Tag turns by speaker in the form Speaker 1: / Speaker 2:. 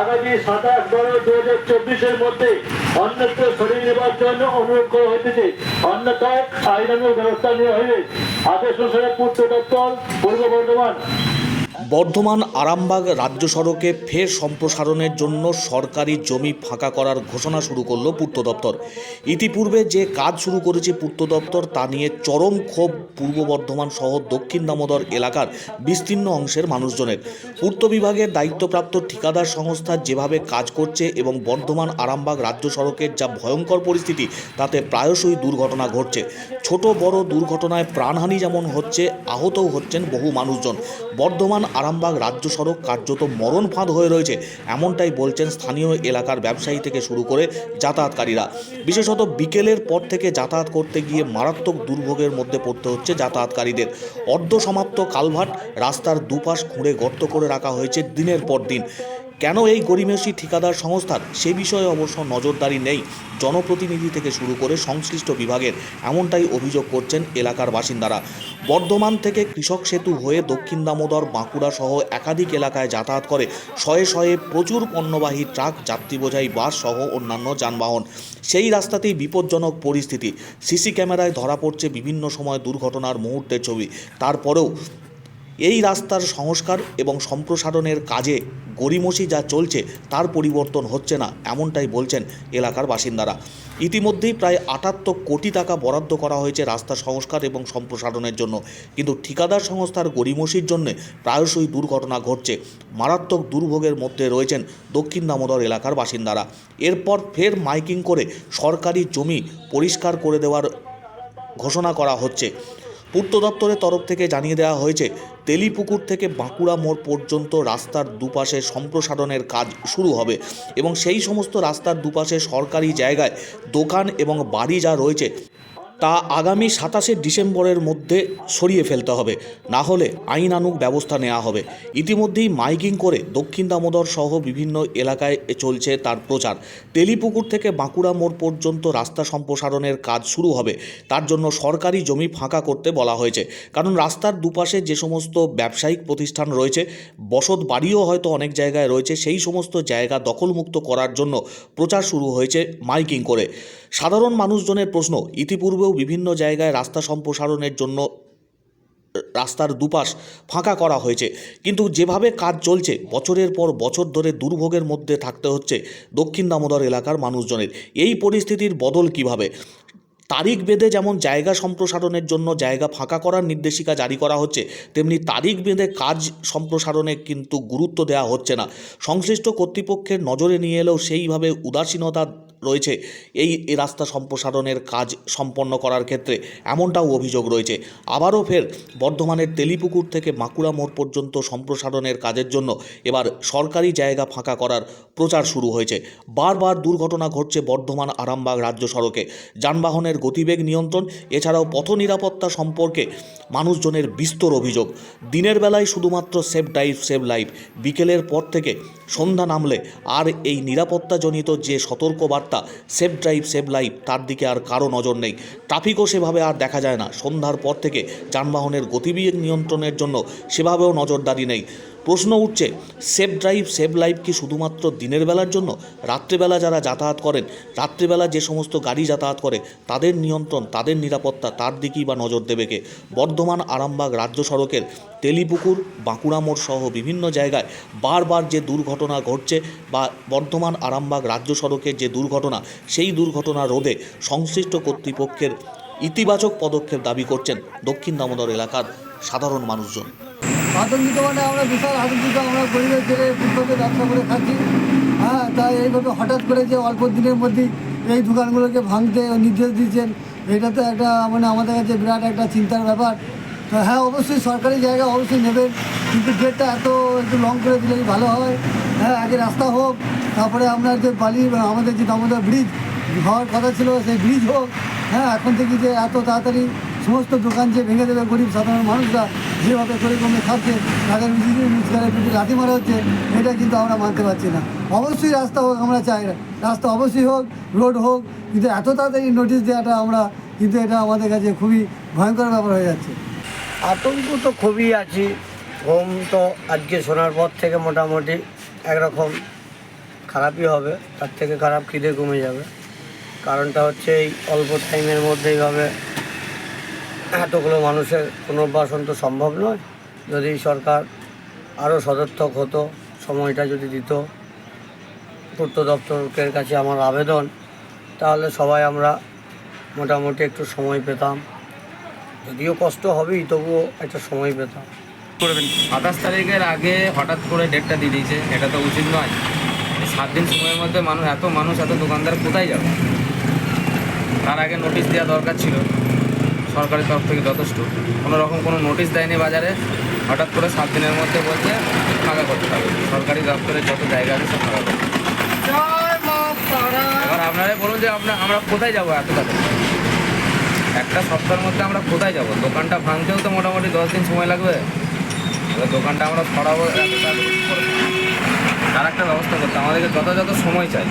Speaker 1: আগামী সাতাশ বারো দু হাজার চব্বিশের মধ্যে অন্যত্র সরিয়ে নেবার জন্য অনুরোধ অন্যথায় আইনানুগ ব্যবস্থা নেওয়া হইবে আদেশ অনুসারে পূর্ত দপ্তর, পূর্ব বর্ধমান
Speaker 2: বর্ধমান আরামবাগ রাজ্য সড়কে ফের সম্প্রসারণের জন্য সরকারি জমি ফাঁকা করার ঘোষণা শুরু করল পূর্ত দপ্তর। ইতিপূর্বে যে কাজ শুরু করেছে পূর্ত দপ্তর, তা নিয়ে চরম ক্ষোভ পূর্ব বর্ধমান সহ দক্ষিণ দামোদর এলাকার বিস্তীর্ণ অংশের মানুষজনের। পূর্ত বিভাগের দায়িত্বপ্রাপ্ত ঠিকাদার সংস্থা যেভাবে কাজ করছে এবং বর্ধমান আরামবাগ রাজ্য সড়কের যা ভয়ঙ্কর পরিস্থিতি, তাতে প্রায়শই দুর্ঘটনা ঘটছে। ছোট বড় দুর্ঘটনায় প্রাণহানি যেমন হচ্ছে, আহতও হচ্ছেন বহু মানুষজন। বর্ধমান আরামবাগ রাজ্য সড়ক কার্যত মরণ ফাঁদ হয়ে রয়েছে, এমনটাই বলছেন স্থানীয় এলাকার ব্যবসায়ী থেকে শুরু করে যাতায়াতকারীরা। বিশেষত বিকেলের পর থেকে যাতায়াত করতে গিয়ে মারাত্মক দুর্ভোগের মধ্যে পড়তে হচ্ছে যাতায়াতকারীদের। অর্ধ সমাপ্ত কালভার্ট রাস্তার দুপাশ খুঁড়ে গর্ত করে রাখা হয়েছে দিনের পর দিন। কেন এই গরিমেশি ঠিকাদার সংস্থার সে বিষয়ে অবশ্য নজরদারি নেই? জনপ্রতিনিধি থেকে শুরু করে সংশ্লিষ্ট বিভাগের এমনটাই অভিযোগ করছেন এলাকার বাসিন্দারা। বর্ধমান থেকে কৃষক সেতু হয়ে দক্ষিণ দামোদর, বাঁকুড়া সহ একাধিক এলাকায় যাতায়াত করে শয়ে শয়ে প্রচুর পণ্যবাহী ট্রাক যাত্রী বোঝাই বাস সহ অন্যান্য যানবাহন। সেই রাস্তাতেই বিপজ্জনক পরিস্থিতি। সিসি ক্যামেরায় ধরা পড়ছে বিভিন্ন সময় দুর্ঘটনার মুহূর্তের ছবি। তারপরেও এই রাস্তার সংস্কার এবং সম্প্রসারণের কাজে গড়িমসি যা চলছে তার পরিবর্তন হচ্ছে না, এমনটাই বলছেন এলাকার বাসিন্দারা। ইতিমধ্যেই প্রায় আটাত্তর কোটি টাকা বরাদ্দ করা হয়েছে রাস্তা সংস্কার এবং সম্প্রসারণের জন্য। কিন্তু ঠিকাদার সংস্থার গড়িমসির জন্য প্রায়শই দুর্ঘটনা ঘটছে। মারাত্মক দুর্ভোগের মধ্যে রয়েছেন দক্ষিণ দামোদর এলাকার বাসিন্দারা। এরপর ফের মাইকিং করে সরকারি জমি পরিষ্কার করে দেওয়ার ঘোষণা করা হচ্ছে। পূর্ত দপ্তরের তরফ থেকে জানিয়ে দেওয়া হয়েছে, তেলিপুকুর থেকে বাঁকুড়া মোড় পর্যন্ত রাস্তার দুপাশে সম্প্রসারণের কাজ শুরু হবে এবং সেই সমস্ত রাস্তার দুপাশে সরকারি জায়গায় দোকান এবং বাড়ি যা রয়েছে তা আগামী সাতাশে ডিসেম্বরের মধ্যে সরিয়ে ফেলতে হবে। না হলে আইনানুগ ব্যবস্থা নেওয়া হবে। ইতিমধ্যেই মাইকিং করে দক্ষিণ দামোদর সহ বিভিন্ন এলাকায় চলছে তার প্রচার। তেলিপুকুর থেকে বাঁকুড়া মোড় পর্যন্ত রাস্তা সম্প্রসারণের কাজ শুরু হবে। তার জন্য সরকারি জমি ফাঁকা করতে বলা হয়েছে। কারণ রাস্তার দুপাশে যে সমস্ত ব্যবসায়িক প্রতিষ্ঠান রয়েছে, বসত বাড়িও হয়তো অনেক জায়গায় রয়েছে। সেই সমস্ত জায়গা দখলমুক্ত করার জন্য প্রচার শুরু হয়েছে মাইকিং করে। সাধারণ মানুষজনের প্রশ্ন, ইতিপূর্বেও বিভিন্ন জায়গায় রাস্তা সম্প্রসারণের জন্য রাস্তার দুপাশ ফাঁকা করা হয়েছে। কিন্তু যেভাবে কাজ চলছে, বছরের পর বছর ধরে দুর্ভোগের মধ্যে থাকতে হচ্ছে দক্ষিণ দামোদর এলাকার মানুষজনের। এই পরিস্থিতির বদল কীভাবে? তারিখ বেঁধে যেমন জায়গা সম্প্রসারণের জন্য জায়গা ফাঁকা করার নির্দেশিকা জারি করা হচ্ছে, তেমনি তারিখ বেঁধে কাজ সম্প্রসারণে কিন্তু গুরুত্ব দেওয়া হচ্ছে না। সংশ্লিষ্ট কর্তৃপক্ষের নজরে নিয়ে এলেও সেইভাবে উদাসীনতা রয়েছে। এই রাস্তা সম্প্রসারণের কাজ সম্পন্ন করার ক্ষেত্রে এমনটাও অভিযোগ রয়েছে। আবারও ফের বর্ধমানের তেলিপুকুর থেকে বাঁকুড়া মোড় পর্যন্ত সম্প্রসারণের কাজের জন্য এবার সরকারি জায়গা ফাঁকা করার প্রচার শুরু হয়েছে। বারবার দুর্ঘটনা ঘটছে বর্ধমান আরামবাগ রাজ্য সড়কে। যানবাহনের গতিবেগ নিয়ন্ত্রণ, এছাড়াও পথ নিরাপত্তা সম্পর্কে মানুষজনের বিস্তর অভিযোগ। দিনের বেলায় শুধুমাত্র সেফ ড্রাইভ, সেভ লাইফ বিকেলের পর থেকে সন্ধ্যা নামলে আর এই নিরাপত্তাজনিত যে সতর্কবার্তা সেফ ড্রাইভ, সেভ লাইফ, তার দিকে আর কারও নজর নেই। ট্রাফিকও সেভাবে আর দেখা যায় না। সন্ধ্যার পর থেকে যানবাহনের গতিবেগ নিয়ন্ত্রণের জন্য সেভাবেও নজরদারি নেই। প্রশ্ন উঠছে সেফ ড্রাইভ সেভ লাইফ কি শুধুমাত্র দিনের বেলার জন্য? রাত্রিবেলা যারা যাতায়াত করেন, রাত্রিবেলা যে সমস্ত গাড়ি যাতায়াত করে, তাদের নিয়ন্ত্রণ, তাদের নিরাপত্তা তার দিকেই বা নজর দেবে কে? বর্ধমান, আরামবাগ রাজ্য সড়কের তেলিপুকুর, বাঁকুড়া মোড় সহ বিভিন্ন জায়গায় বারবার যে দুর্ঘটনা ঘটছে বা বর্ধমান, আরামবাগ রাজ্য সড়কের যে দুর্ঘটনা, সেই দুর্ঘটনা রোধে সংশ্লিষ্ট কর্তৃপক্ষের ইতিবাচক পদক্ষেপ দাবি করছেন দক্ষিণ দামোদর এলাকার সাধারণ মানুষজন।
Speaker 3: আতঙ্কিত মানে আমরা বিশাল আতঙ্কিত আমরা গরিবের ছেলে ফুটপাতে ব্যবসা করে খাচ্ছি। হ্যাঁ তাই এইভাবে হঠাৎ করে যে অল্প দিনের মধ্যেই এই দোকানগুলোকে ভাঙতে নির্দেশ দিচ্ছেন এটা তো একটা মানে আমাদের কাছে বিরাট একটা চিন্তার ব্যাপার। তো হ্যাঁ অবশ্যই সরকারি জায়গা অবশ্যই নেবেন, কিন্তু ডেটটা এত একটু লং করে দিলেই ভালো হয়? হ্যাঁ আগে রাস্তা হোক, তারপরে আপনার যে বালি, আমাদের যে দামোদর ব্রিজ হওয়ার কথা ছিল সেই ব্রিজ হোক হ্যাঁ এখন থেকে যে এত তাড়াতাড়ি সমস্ত দোকান যে ভেঙে দেবে গরিব সাধারণ মানুষরা যেভাবে করে কমে খাচ্ছে, তাদের রোজগারের পিঠে লাথি মারা হচ্ছে, এটা কিন্তু আমরা মানতে পারছি না। অবশ্যই রাস্তা হোক, আমরা চাই রাস্তা অবশ্যই হোক, রোড হোক, কিন্তু এত তাড়াতাড়ি নোটিশ দেওয়াটা আমরা কিন্তু এটা আমাদের কাছে খুবই ভয়ঙ্কর ব্যাপার হয়ে যাচ্ছে।
Speaker 4: আতঙ্ক তো খুবই আছি। ঘুম তো আজকে শোনার পর থেকে মোটামুটি একরকম খারাপই হবে, তার থেকে খারাপ খিদে কমে যাবে। কারণটা হচ্ছে এই অল্প টাইমের মধ্যে এইভাবে এতগুলো মানুষের পুনর্বাসন তো সম্ভব নয়। যদি সরকার আরও সদর্থক হতো, সময়টা যদি দিত, পূর্ত দপ্তরের কাছে আমার আবেদন, তাহলে সবাই আমরা মোটামুটি একটু সময় পেতাম। যদিও কষ্ট হবেই, তবুও একটা সময় পেতাম।
Speaker 5: করবেন। সাতাশ তারিখের আগে হঠাৎ করে ডেটটা দিয়ে দিয়েছে, এটা তো উচিত নয়। সাত দিন সময়ের মধ্যে মানুষ, এত মানুষ, এত দোকানদার কোথায় যাবে? তার আগে নোটিশ দেওয়া দরকার ছিল। সরকারের তরফ থেকে যথেষ্ট। কোনো রকম কোনো নোটিশ দেয়নি বাজারে। হঠাৎ করে সাত দিনের মধ্যে বলছে ফাঁকা করতে হবে। সরকারি দপ্তরের যত জায়গা আছে সব ফাঁকা করতে এবার আপনারাই বলুন যে আপনার আমরা কোথায় যাব এত একটা সপ্তাহের মধ্যে আমরা কোথায় যাব? দোকানটা ভাঙতেও তো মোটামুটি দশ দিন সময় লাগবে। এবার দোকানটা আমরা সরাবো তার একটা ব্যবস্থা করতে আমাদেরকে যথাযথ সময় চাই।